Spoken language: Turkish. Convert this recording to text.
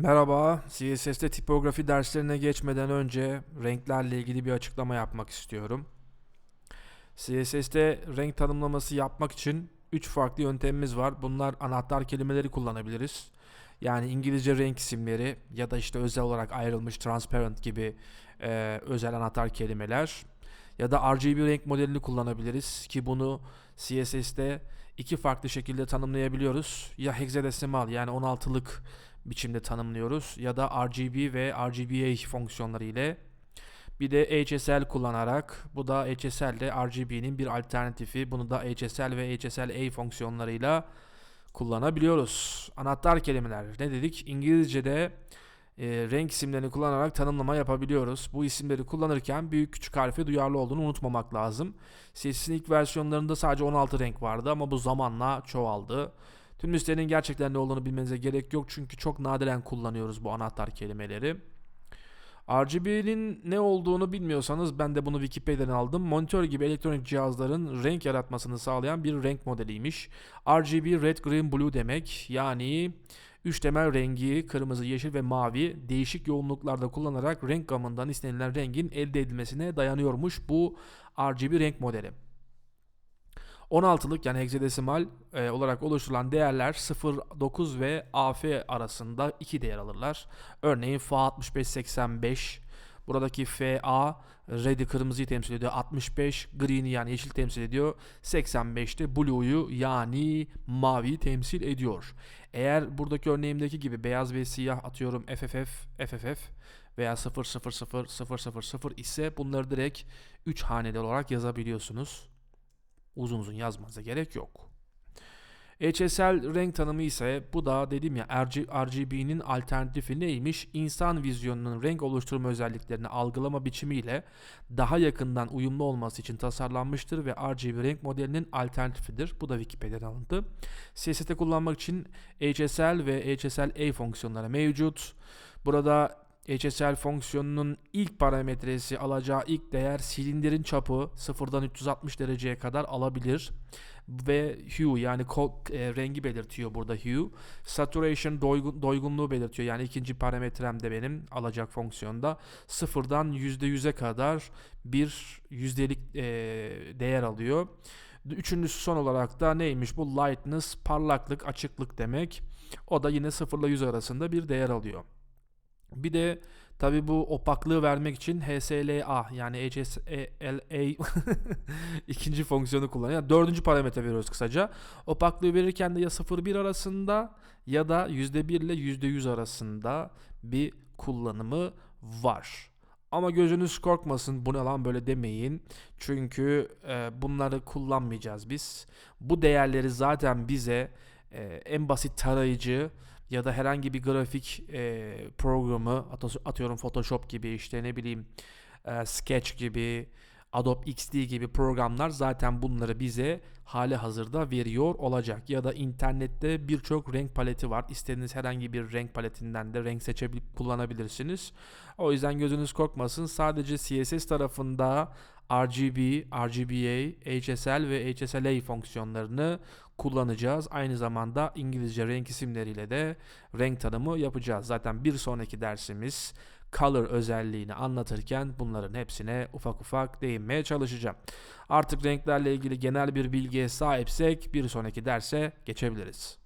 Merhaba, CSS'te tipografi derslerine geçmeden önce renklerle ilgili bir açıklama yapmak istiyorum. CSS'te renk tanımlaması yapmak için 3 farklı yöntemimiz var. Bunlar anahtar kelimeleri kullanabiliriz. Yani İngilizce renk isimleri ya da işte özel olarak ayrılmış transparent gibi e, özel anahtar kelimeler. Ya da RGB renk modelini kullanabiliriz ki bunu CSS'te iki farklı şekilde tanımlayabiliyoruz. Ya hexadesimal yani 16'lık biçimde tanımlıyoruz ya da RGB ve RGBA fonksiyonları ile bir de HSL kullanarak bu da HSL ile RGB'nin bir alternatifi. Bunu da HSL ve HSLA fonksiyonlarıyla kullanabiliyoruz. Anahtar kelimeler ne dedik? İngilizce'de e, renk isimlerini kullanarak tanımlama yapabiliyoruz. Bu isimleri kullanırken büyük küçük harfe duyarlı olduğunu unutmamak lazım. CSS'in ilk versiyonlarında sadece 16 renk vardı ama bu zamanla çoğaldı. Tüm listenin gerçekten ne olduğunu bilmenize gerek yok çünkü çok nadiren kullanıyoruz bu anahtar kelimeleri. RGB'nin ne olduğunu bilmiyorsanız ben de bunu Wikipedia'dan aldım. Monitör gibi elektronik cihazların renk yaratmasını sağlayan bir renk modeliymiş. RGB Red, Green, Blue demek. Yani 3 temel rengi kırmızı, yeşil ve mavi değişik yoğunluklarda kullanarak renk gamından istenilen rengin elde edilmesine dayanıyormuş bu RGB renk modeli. 16'lık yani hexadesimal e, olarak oluşturulan değerler 0, 9 ve AF arasında iki değer alırlar. Örneğin FA6585 Buradaki FA red'i kırmızıyı temsil ediyor. 65 green'i yani yeşil temsil ediyor. 85'te blue'yu yani maviyi temsil ediyor. Eğer buradaki örneğimdeki gibi beyaz ve siyah atıyorum FFF, FFF veya 0000000 ise bunları direkt 3 haneli olarak yazabiliyorsunuz uzun uzun yazmanıza gerek yok. HSL renk tanımı ise bu da dedim ya RGB'nin alternatifi neymiş? İnsan vizyonunun renk oluşturma özelliklerini algılama biçimiyle daha yakından uyumlu olması için tasarlanmıştır ve RGB renk modelinin alternatifidir. Bu da Wikipedia'dan alındı. CSS'te kullanmak için HSL ve HSLA fonksiyonları mevcut. Burada HSL fonksiyonunun ilk parametresi alacağı ilk değer silindirin çapı 0'dan 360 dereceye kadar alabilir ve hue yani e, rengi belirtiyor burada hue. Saturation doygun, doygunluğu belirtiyor. Yani ikinci parametrem de benim alacak fonksiyonda 0'dan %100'e kadar bir yüzdelik e, değer alıyor. Üçüncüsü son olarak da neymiş bu lightness parlaklık açıklık demek. O da yine 0 ile 100 arasında bir değer alıyor. Bir de tabi bu opaklığı vermek için HSLA yani HSLA ikinci fonksiyonu kullanıyor. Yani dördüncü parametre veriyoruz kısaca. Opaklığı verirken de ya 0-1 arasında ya da %1 ile %100 arasında bir kullanımı var. Ama gözünüz korkmasın bu ne lan böyle demeyin. Çünkü e, bunları kullanmayacağız biz. Bu değerleri zaten bize e, en basit tarayıcı ya da herhangi bir grafik e, programı atıyorum Photoshop gibi işte ne bileyim e, Sketch gibi Adobe XD gibi programlar zaten bunları bize hali hazırda veriyor olacak. Ya da internette birçok renk paleti var. İstediğiniz herhangi bir renk paletinden de renk seçebilip kullanabilirsiniz. O yüzden gözünüz korkmasın. Sadece CSS tarafında RGB, RGBA, HSL ve HSLA fonksiyonlarını kullanacağız. Aynı zamanda İngilizce renk isimleriyle de renk tanımı yapacağız. Zaten bir sonraki dersimiz color özelliğini anlatırken bunların hepsine ufak ufak değinmeye çalışacağım. Artık renklerle ilgili genel bir bilgiye sahipsek bir sonraki derse geçebiliriz.